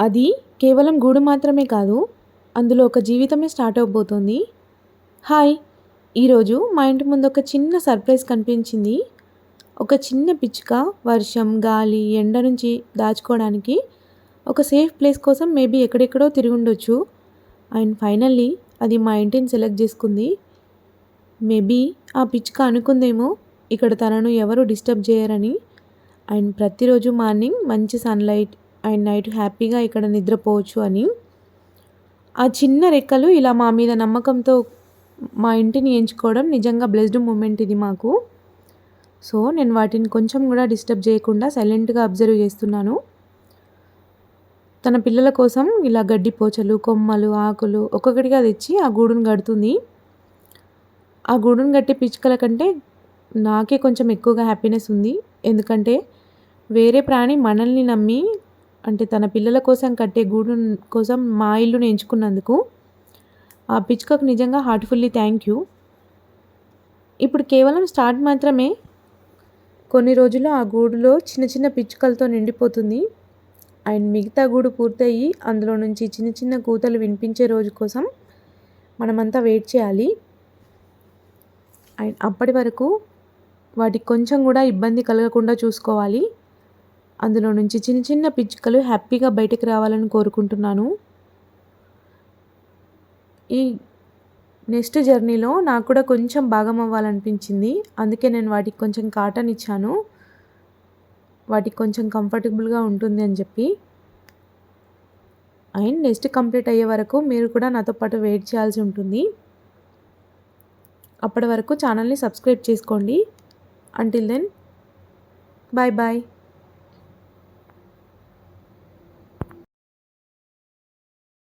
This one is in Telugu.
అది కేవలం గూడు మాత్రమే కాదు అందులో ఒక జీవితమే స్టార్ట్ అవబోతోంది. హాయ్ ఈరోజు మా ఇంటి ముందు ఒక చిన్న సర్ప్రైజ్ కనిపించింది. ఒక చిన్న పిచ్చుక వర్షం గాలి ఎండ నుంచి దాచుకోవడానికి ఒక సేఫ్ ప్లేస్ కోసం మేబీ ఎక్కడెక్కడో తిరిగి ఉండొచ్చు. అండ్ ఫైనల్లీ అది మా ఇంటిని సెలెక్ట్ చేసుకుంది. మేబీ ఆ పిచ్చుక అనుకుందేమో ఇక్కడ తనను ఎవరు డిస్టర్బ్ చేయరని. అండ్ ప్రతిరోజు మార్నింగ్ మంచి సన్లైట్ అండ్ నైట్ హ్యాపీగా ఇక్కడ నిద్రపోవచ్చు అని. ఆ చిన్న రెక్కలు ఇలా మా మీద నమ్మకంతో మా ఇంటిని ఎంచుకోవడం నిజంగా బ్లెస్డ్ మూమెంట్ ఇది మాకు. సో నేను వాటిని కొంచెం కూడా డిస్టర్బ్ చేయకుండా సైలెంట్గా అబ్జర్వ్ చేస్తున్నాను. తన పిల్లల కోసం ఇలా గడ్డి పోచలు కొమ్మలు ఆకులు ఒక్కొక్కటిగా తెచ్చి ఆ గూడును కడుతుంది. ఆ గూడును గట్టి పిచ్చుకల కంటే నాకే కొంచెం ఎక్కువగా హ్యాపీనెస్ ఉంది. ఎందుకంటే వేరే ప్రాణి మనల్ని నమ్మి అంటే తన పిల్లల కోసం కట్టే గూడు కోసం మా ఇల్లును ఎంచుకున్నందుకు ఆ పిచ్చుకకు నిజంగా హార్ట్ఫుల్లీ థ్యాంక్ యూ ఇప్పుడు కేవలం స్టార్ట్ మాత్రమే కొన్ని రోజులు ఆ గూడులో చిన్న చిన్న పిచ్చుకలతో నిండిపోతుంది. అండ్ మిగతా గూడు పూర్తయి అందులో నుంచి చిన్న చిన్న కూతలు వినిపించే రోజు కోసం మనమంతా వెయిట్ చేయాలి. అండ్ అప్పటి వరకు వాటికి కొంచెం కూడా ఇబ్బంది కలగకుండా చూసుకోవాలి. అందులో నుంచి చిన్న చిన్న పిచ్చుకలు హ్యాపీగా బయటకు రావాలని కోరుకుంటున్నాను. ఈ నెక్స్ట్ జర్నీలో నాకు కూడా కొంచెం భాగం అవ్వాలనిపించింది. అందుకే నేను వాటికి కొంచెం కాటన్ ఇచ్చాను. వాటికి కొంచెం కంఫర్టబుల్గా ఉంటుంది అని చెప్పి. అండ్ నెక్స్ట్ కంప్లీట్ అయ్యే వరకు మీరు కూడా నాతో పాటు వెయిట్ చేయాల్సి ఉంటుంది. అప్పటి వరకు ఛానల్ని సబ్స్క్రైబ్ చేసుకోండి. Until then bye bye